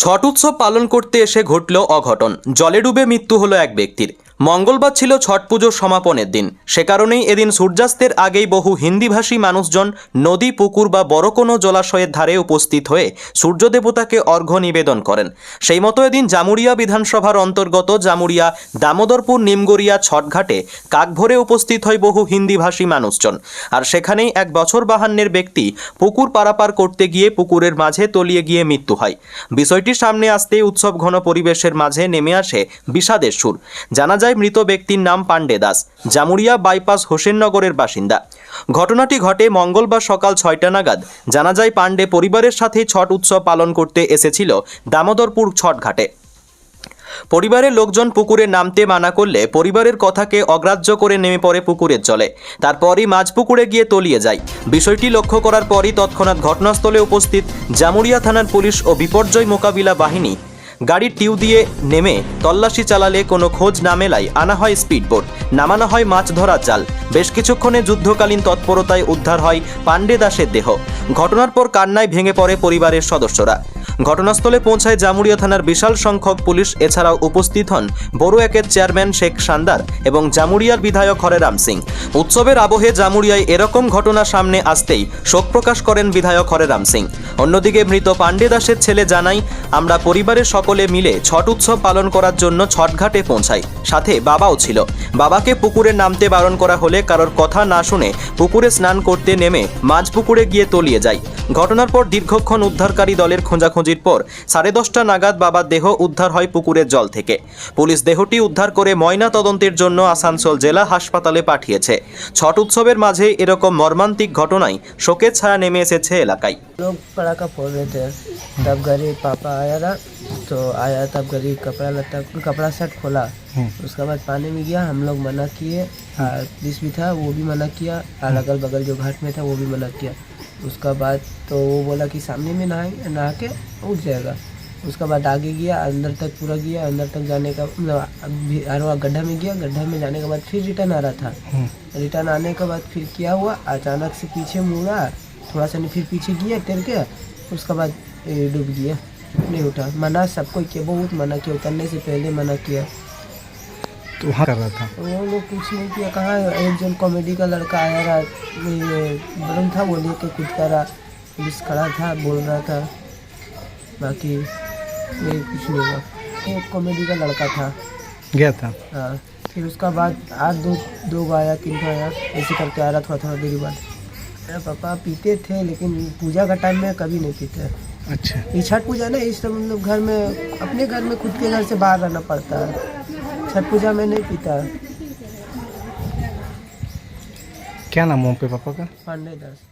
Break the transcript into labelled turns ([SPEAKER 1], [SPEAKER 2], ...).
[SPEAKER 1] ছট উৎসব পালন করতে এসে ঘটল অঘটন। জলে ডুবে মৃত্যু হলো এক ব্যক্তির। মঙ্গলবার ছিল ছট পুজোর সমাপনের দিন। সে কারণেই এদিন সূর্যাস্তের আগেই বহু হিন্দিভাষী মানুষজন নদী, পুকুর বা বড় কোনো জলাশয়ের ধারে উপস্থিত হয়ে সূর্যদেবতাকে অর্ঘ্য নিবেদন করেন। সেই মতো এদিন জামুরিয়া বিধানসভার অন্তর্গত জামুরিয়া, দামোদরপুর, নিমগড়িয়া ছটঘাটে কাকভরে উপস্থিত হয় বহু হিন্দিভাষী মানুষজন। আর সেখানেই এক বছর বাহান্নের ব্যক্তি পুকুর পারাপার করতে গিয়ে পুকুরের মাঝে তলিয়ে গিয়ে মৃত্যু হয়। বিষয়টি সামনে আসতেই উৎসব ঘন পরিবেশের মাঝে নেমে আসে বিষাদের সুর। জানা যায় মৃত ব্যক্তির নাম পাণ্ডে দাস, জামুরিয়া বাইপাস হোসেননগরের বাসিন্দা। ঘটনাটি ঘটে মঙ্গলবার সকাল ছয়টা নাগাদ। জানা যায়, পাণ্ডে পরিবারের সাথে ছট উৎসব পালন করতে এসেছিল দামোদরপুর ছট ঘাটে। পরিবারের লোকজন পুকুরে নামতে মানা করলে পরিবারের কথাকে অগ্রাহ্য করে নেমে পড়ে পুকুরের জলে। তারপরই মাঝ পুকুরে গিয়ে তলিয়ে যায়। বিষয়টি লক্ষ্য করার পরই তৎক্ষণাৎ ঘটনাস্থলে উপস্থিত জামুরিয়া থানার পুলিশ ও বিপর্যয় মোকাবিলা বাহিনী গাড়ির টিউ দিয়ে নেমে তল্লাশি চালালে কোনো খোঁজ না মেলায় আনা হয় স্পিডবোট, নামানো হয় মাছ ধরা জাল বেশ কিছুক্ষণে যুদ্ধকালীন তৎপরতায় উদ্ধার হয় পাণ্ডে দাসের দেহ। ঘটনার পর কান্নায় ভেঙে পড়ে পরিবারের সদস্যরা। ঘটনাস্থলে পৌঁছায় জামুরিয়া থানার বিশাল সংখ্যক পুলিশ, এছাড়াও উপস্থিত হন বড় একের চেয়ারম্যান শেখ সান্দার এবং জামুরিয়ার বিধায়ক হরেরাম সিং। উৎসবের আবহে জামুরিয়ায় এরকম ঘটনা সামনে আসতেই শোক প্রকাশ করেন বিধায়ক হরেরাম সিং। অন্যদিকে মৃত পাণ্ডে দাসের ছেলে জানাই, আমরা পরিবারের সকলে মিলে ছট উৎসব পালন করার জন্য ছটঘাটে পৌঁছাই। সাথে বাবাও ছিল। বাবাকে পুকুরে নামতে বারণ করা হলে কারোর কথা না শুনে পুকুরে স্নান করতে নেমে মাঝ পুকুরে গিয়ে তলিয়ে যায়। ঘটনার পর দীর্ঘক্ষণ উদ্ধারকারী দলের খোঁজাখুঁজির পর সাড়ে দশটা নাগাদ বাবার দেহ উদ্ধার হয় পুকুরের জল থেকে পুলিশ দেহটি উদ্ধার করে ময়না তদন্তের জন্য আসানসোল জেলা হাসপাতালে পাঠিয়েছে ছট উৎসবের মাঝে এরকম মর্মান্তিক ঘটনায় শোকের ছায়া নেমে এসেছে এলাকায়
[SPEAKER 2] लोग पटाखा फोड़ रहे थे तब गरीब पापा आया था तो आया तब गरीब कपड़ा लत्ता कपड़ा शर्ट खोला उसके बाद पानी में गया हम लोग मना किए और पुलिस भी था वो भी मना किया और अगल बगल जो घाट में था वो भी मना किया उसका बाद तो वो बोला कि सामने में नहाएँगे नहा के उठ जाएगा। उसका बाद आगे गया अंदर तक पूरा गया अंदर तक जाने का मतलब वहाँ गड्ढा में गया गड्ढा में जाने के बाद फिर रिटर्न आ रहा था। रिटर्न आने के बाद फिर क्या हुआ? अचानक से पीछे मुड़ा थोड़ा सा नहीं फिर पीछे गया टेर के उसका बाद डूब गया नहीं उठा। मना सबको किया बहुत मना किया उतरने से पहले मना किया।
[SPEAKER 3] तो वहाँ कर रहा था।
[SPEAKER 2] वो लोग कुछ नहीं किया कहाँ एक जन कॉमेडी का लड़का आया रहा ये बलून था वो लेके कुछ करा पुलिस खड़ा था बोल रहा था। बाकी ये कुछ नहीं हुआ। एक कॉमेडी का लड़का था।
[SPEAKER 3] गया था।
[SPEAKER 2] हाँ फिर उसका बाद आज दो दो आया तीन आया ऐसे करके आ रहा थोड़ा थोड़ा देर बाद। मेरा पापा पीते थे लेकिन पूजा का टाइम में कभी नहीं पीते।
[SPEAKER 3] अच्छा।
[SPEAKER 2] ये छठ पूजा ना इस टाइम हम लोग घर में अपने घर में खुद के घर से बाहर रहना पड़ता है। छठ पूजा में नहीं पीता
[SPEAKER 3] क्या नाम है पे पापा का
[SPEAKER 2] पांडे दास